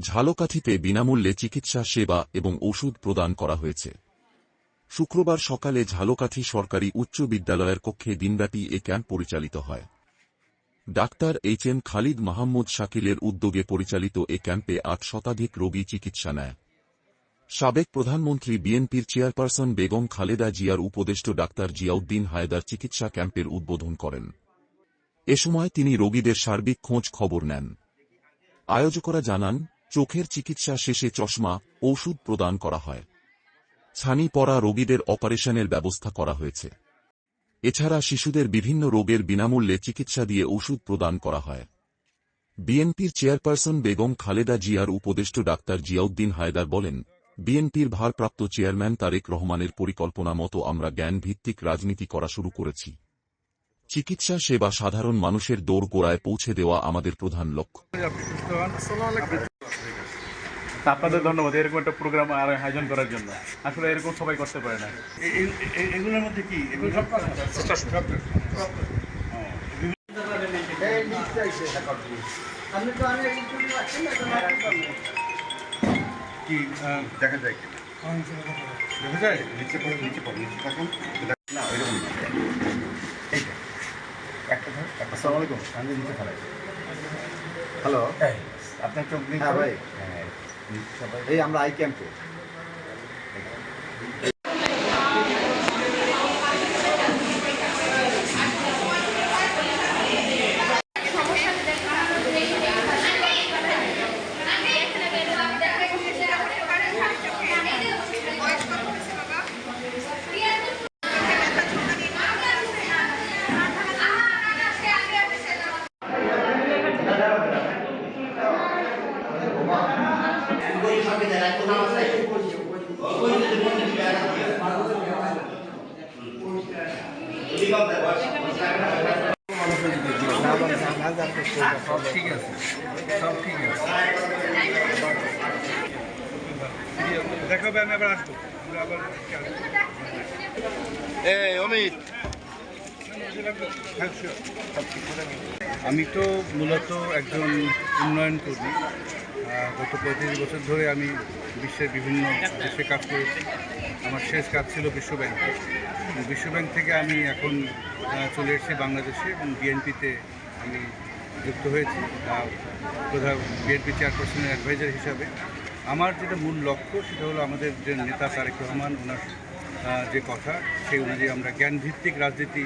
ঝালকাঠিতে বিনামূল্যে চিকিৎসা, সেবা এবং ওষুধ প্রদান করা হয়েছে। শুক্রবার সকালে ঝালকাঠি সরকারি উচ্চ বিদ্যালয়ের কক্ষে দিনব্যাপী এ ক্যাম্প পরিচালিত হয়। Doctor H M Khalid Mahmud শাকিলের উদ্যোগে পরিচালিত এ ক্যাম্পে আট শতাধিক রোগী চিকিৎসা নেয়। সাবেক প্রধানমন্ত্রী বিএনপির চেয়ারপারসন বেগম খালেদা জিয়ার উপদেষ্ট ডাক্তার জিয়াউদ্দিন হায়দার চিকিৎসা ক্যাম্পের উদ্বোধন করেন। এ সময় তিনি রোগীদের সার্বিক খোঁজ খবর নেন। আয়োজকরা জানান, চোখের চিকিৎসা শেষে চশমা ঔষধ প্রদান করা হয়। ছানি পড়া রোগীদের অপারেশনের ব্যবস্থা করা হয়েছে। এছাড়া শিশুদের বিভিন্ন রোগের বিনামূল্যে চিকিৎসা দিয়ে ওষুধ প্রদান করা হয়। বিএনপির চেয়ারপারসন বেগম খালেদা জিয়ার উপদেষ্ট ডাক্তার জিয়াউদ্দিন হায়দার বলেন, বিএনপির ভারপ্রাপ্ত চেয়ারম্যান তারেক রহমানের পরিকল্পনা মতো আমরা জ্ঞানভিত্তিক রাজনীতি করা শুরু করেছি। চিকিৎসা সেবা সাধারণ মানুষের দৌড় গোড়ায় পৌঁছে দেওয়া আমাদের প্রধান লক্ষ্য। আপনাদের ধন্যবাদ। এরকম একটা প্রোগ্রাম আর আয়োজন করার জন্য। আসলে এরকম সবাই করতে পারে না। এগুলোর মধ্যে কি? কি দেখা যায় কিনা? দেখা যায়। নিচে নিচে পড়ে নিচে থাকুন না ওইরকম না এইটা একটা ধর আলাইকুম আমি দিতে ফেলাই হ্যালো। আপনার চোখ দিন হ্যাঁ ভাই। হ্যাঁ এই আমরা আই ক্যাম্পে। সব ঠিক আছে সব ঠিক আছে দেখাবে আমি আবার আসব আবার এই অমিত। হ্যাঁ, sure. আমি তো মূলত একজন উন্নয়ন কর্মী গত পঁয়ত্রিশ বছর ধরে আমি বিশ্বের বিভিন্ন দেশে কাজ করেছি আমার শেষ কাজ ছিল বিশ্বব্যাংকে। বিশ্বব্যাংক থেকে আমি এখন চলে এসেছি বাংলাদেশে এবং বিএনপিতে আমি যুক্ত হয়েছি প্রধান বিএনপি চেয়ারপারসনের অ্যাডভাইজার হিসাবে। আমার যেটা মূল লক্ষ্য, সেটা হলো আমাদের যে নেতা তারেক রহমান, ওনার যে কথা, সেই অনুযায়ী আমরা জ্ঞানভিত্তিক রাজনীতি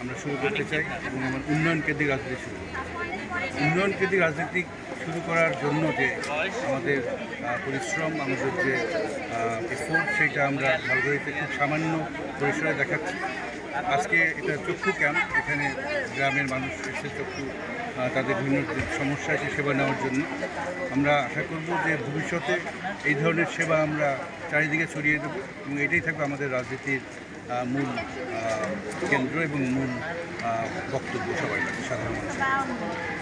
আমরা শুরু করতে চাই এবং আমার উন্নয়ন কেন্দ্রিক রাজনীতি শুরু উন্নয়ন কেন্দ্রিক রাজনীতি শুরু করার জন্য যে আমাদের পরিশ্রম, আমাদের যে এফোর্ট সেইটা আমরা খুব সামান্য পরিসরে দেখাচ্ছি। আজকে এটা চক্ষু ক্যাম্প, এখানে গ্রামের মানুষ এসে চক্ষু তাদের বিভিন্ন সমস্যা আছে সেবা নেওয়ার জন্য। আমরা আশা করব যে ভবিষ্যতে এই ধরনের সেবা আমরা চারিদিকে ছড়িয়ে দেব এবং এটাই থাকবে আমাদের রাজনীতির মূল কেন্দ্র এবং মূল বক্তব্য সবাই সাধারণ মানুষের।